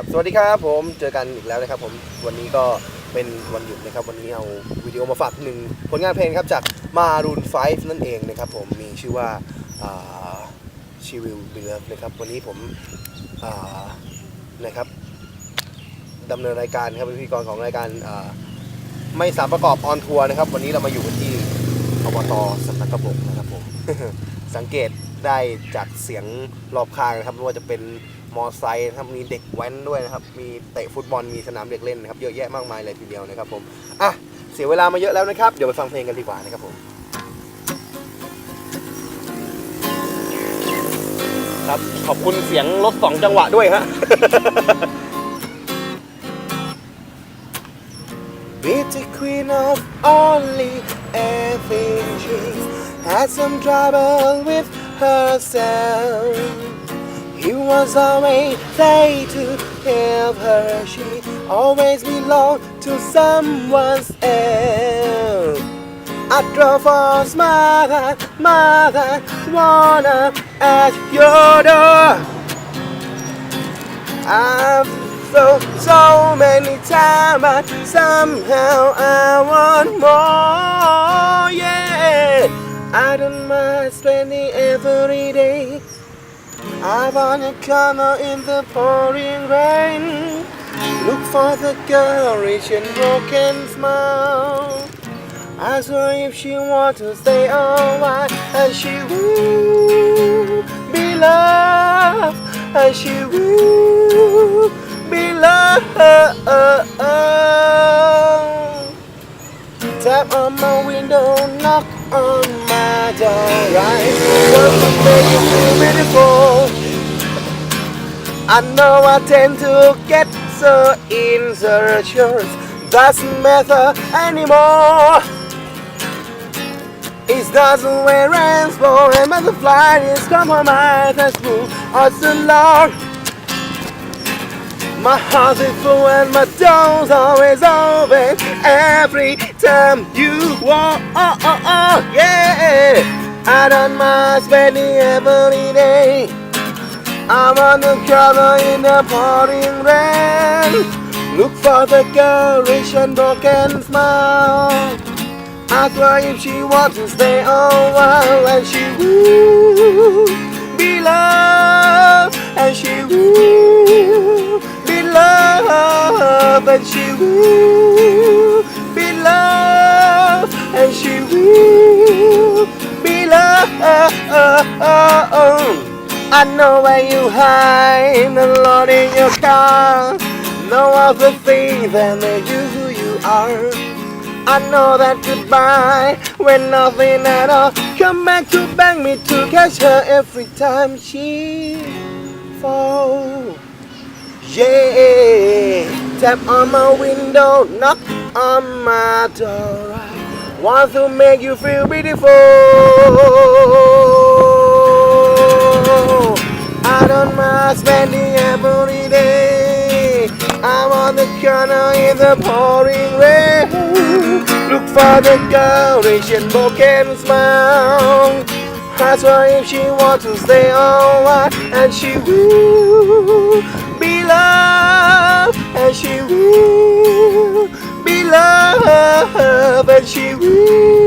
ครับสวัสดีครับผมเจอกันอีกแล้วนะครับผมวันนี้ก็เป็นวันหยุดนะครับ วันนี้เอาวิดีโอมาฝากหนึ่งผลงานเพลงครับจากมารูน5นั่นเองนะครับผมมีชื่อว่าชีวิลบิลเลฟนะครับวันนี้ผมนะครับดำเนินรายการครับเป็นพิธีกรของรายการไม่สามประกอบออนทัวร์นะครับ วันนี้เรามาอยู่กันที่อบตสันนักกระบกนะครับผมสังเกตได้จากเสียงรอบข้างนะครับไม่ว่าจะเป็น มอไซค์นะครับมีเด็กแว้นด้วยนะครับ มีเตะฟุตบอลมีสนามเด็กเล่นนะครับเยอะแยะมากมายเลยทีเดียวนะครับผมอะเสียเวลามาเยอะแล้วนะครับ เดี๋ยวไปฟังเพลงกันดีกว่านะครับผมครับขอบคุณเสียงรถสองจังหวะด้วยฮะ With the queen of only everything she's had some trouble with herself. He was always there to help her. She always belonged to someone else. I drove for mother, mother, wanna at your door. I've so so many times, but somehow I want more. Yeah, I don't mind spending every day. I wanna corner in the pouring rain. Look for the girl rich and broken smile. Ask her if she wants to stay a while, and she will be loved, and she will be loved. Tap on my window, knock on my door, right? Want make you feel beautiful. I know I tend to get so insecure. Doesn't matter anymore. It doesn't wear ends for a butterfly is on my that's move us along. My heart is full and my door's always open every time you walk. Oh, oh, oh, yeah. I don't mind spending every day. I'm on the corner in the pouring rain. Look for the girl, rich and broken smile. Ask her if she wants to stay a while, and she will be loved, and she will be loved, and she will I know where you hide, the Lord in your car. No other thing that make you who you are. I know that goodbye when nothing at all. Come back to bang me to catch her every time she falls. Yeah, tap on my window, knock on my door. I want to make you feel beautiful. Don't mind spending every day. I'm on the corner in the pouring rain. Look for the girl, and broken smile. Ask her if she wants to stay a while, and she will be loved, and she will be loved, and she will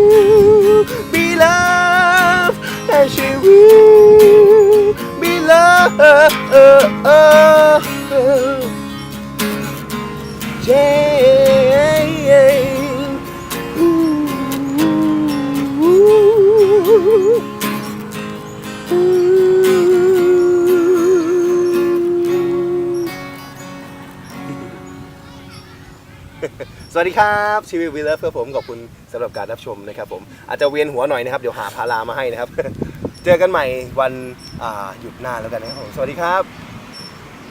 สวัสดีครับชีวิตวีเลอร์เพื่อผมขอบคุณสำหรับการรับชมนะครับผมอาจจะเวียนหัวหน่อยนะครับ เดี๋ยวหาพารามาให้นะครับ เจอกันใหม่วันหยุดหน้าแล้วกันนะครับผม สวัสดีครับ